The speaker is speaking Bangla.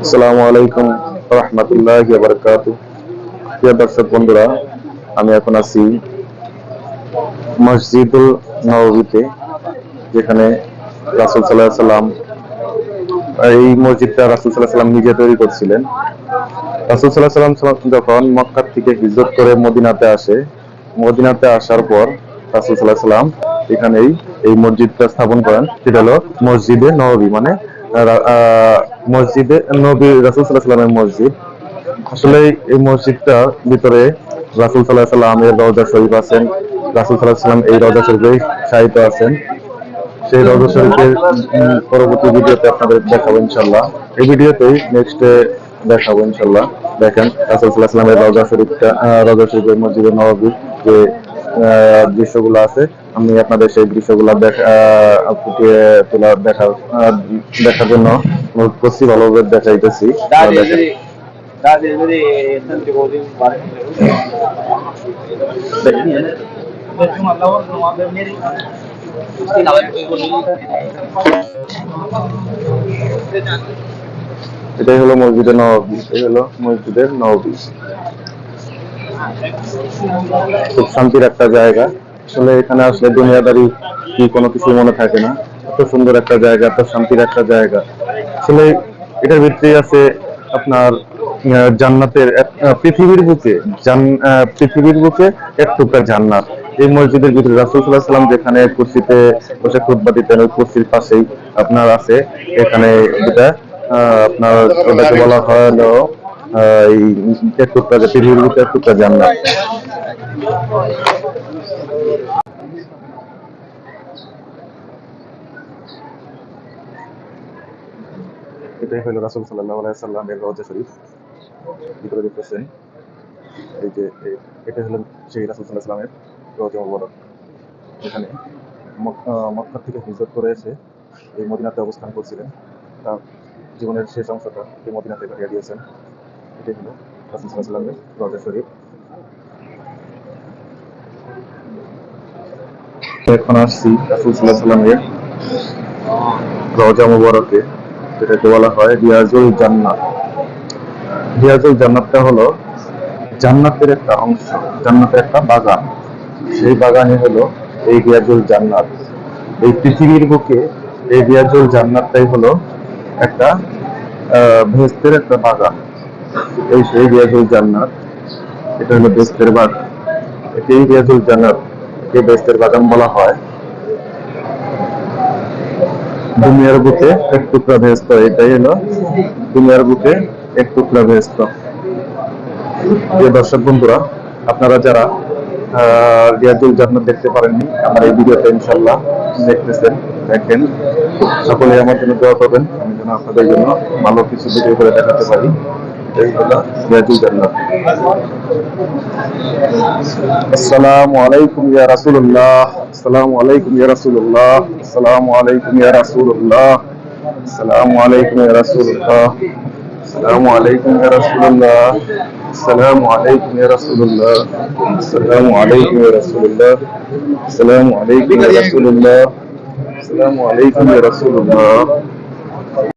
আলাইকুম রহমতুল্লাহ প্রিয় দর্শক বন্ধুরা, আমি এখন আছি মসজিদুল নববীতে, যেখানে রাসুল সাল্লাহ সাল্লাম এই মসজিদটা রাসুল সাল্লাহ সাল্লাম নিজে তৈরি করছিলেন। রাসুল সাল্লাহ সাল্লাম যখন মক্কার থেকে হিজরত করে মদিনাতে আসে, মদিনাতে আসার পর রাসুল সাল্লাহ সাল্লাম এখানেই এই মসজিদটা স্থাপন করেন। সেটা হলো মসজিদে নববী মানে মসজিদে নবী রাসুল সাল্লাহ সাল্লামের মসজিদ। আসলে এই মসজিদটার ভিতরে রাসুল সাল্লাহ সাল্লামের রওজা শরীফ আছেন। রাসুল সাল্লাহ সাল্লাম এই রওজা শরীফে শায়িত আছেন। সেই রওজা শরীফের পরবর্তী ভিডিওতে আপনাদের দেখাবো ইনশাল্লাহ এই ভিডিওতেই নেক্সট দেখাবো ইনশাল্লাহ দেখেন, রাসুল সাল্লাহ সাল্লামের রওজা শরীফটা রওজা শরীফের মসজিদে নববীর যে দৃশ্যগুলো আছে আমি আপনাদের সেই দৃশ্যগুলো দেখা ফুটিয়ে তোলা দেখার দেখার জন্য অনুরোধ ভালোভাবে দেখাইতেছি। এটাই হলো মসজিদের নবাবী এটাই হলো মসজিদের নবাবী খুব শান্তির একটা জায়গা। আসলে এখানে আসলে দুনিয়াদারি কি কোনো কিছু মনে থাকে না। এত সুন্দর একটা জায়গা, এত শান্তির একটা জায়গা। আসলে এটার ভিত্তি আছে আপনার জান্নাতের পৃথিবীর বুকে পৃথিবীর বুকে এক টুকরা জান্নাত। এই মসজিদের ভিতরে রাসুল সাল্লাম যেখানে কুর্সিতে বসে খুতবা দিতেন, ওই কুর্সির পাশেই আপনার আছে। এখানে যেটা আপনার ওটাকে বলা হয় হলো এই এক টুকরা পৃথিবীর বুকে এক টুকরা জান্নাত। এটাই হলো রাসুল সাল্লাহ সাল্লামের রওজা শরীফ। ভিতরে দেখতেছেন, এই যে এটা হলো সেই রাসুল সাল্লাহ সাল্লামের রওজা মুবারক। এখানে মক্কা থেকে হিজরত করে এসে এই মদিনাতে অবস্থান করছিলেন। তার জীবনের শেষ অংশটা এই মদিনাতে কাটিয়ে দিয়েছেন। এটাই হলো রাসুল সাল্লাহ সাল্লামের রওজা শরীফ। এখন আসছি, রাসুল সাল্লামের রওজা মুবারকে, যেটাকে বলা হয় রিয়াজুল জান্নাত। রিয়াজুল জান্নাতটা হলো জান্নাতের একটা অংশ, জান্নাতের একটা বাগান। সেই বাগানে হলো এই রিয়াজুল জান্নাত। এই পৃথিবীর বুকে এই রিয়াজুল জান্নাতটাই হলো একটা ভেস্তের একটা বাগান। এই সেই রিয়াজুল জান্নাত, এটা হলো বেস্তের বাগান। এটাই রিয়াজুল জান্নাত। একে বেস্তের বাগান বলা হয়? দুনিয়ার বুকে এক টুকরা ভেস্ত, এটাই হলো দুনিয়ার বুকে এক টুকরা ভেস্ত। প্রিয় দর্শক বন্ধুরা, আপনারা যারা রিয়াজুল জান্নাত দেখতে পারেননি, আমার এই ভিডিওতে ইনশাল্লাহ দেখতেছেন, দেখেন। সকলে আমার জন্য দোয়া করবেন, আমি যেন আপনাদের জন্য ভালো কিছু ভিডিও করে দেখাতে পারি। আসসালামু আলাইকুম ইয়া রাসূলুল্লাহ আসসালামু আলাইকুম ইয়া রাসূলুল্লাহ আসসালামু আলাইকুম ইয়া রাসূলুল্লাহ আসসালামু আলাইকুম ইয়া রাসূলুল্লাহ السلام عليكم يا رسول الله. السلام عليكم يا رسول الله. السلام عليكم يا رسول الله. السلام عليكم يا رسول الله. السلام عليكم يا رسول الله.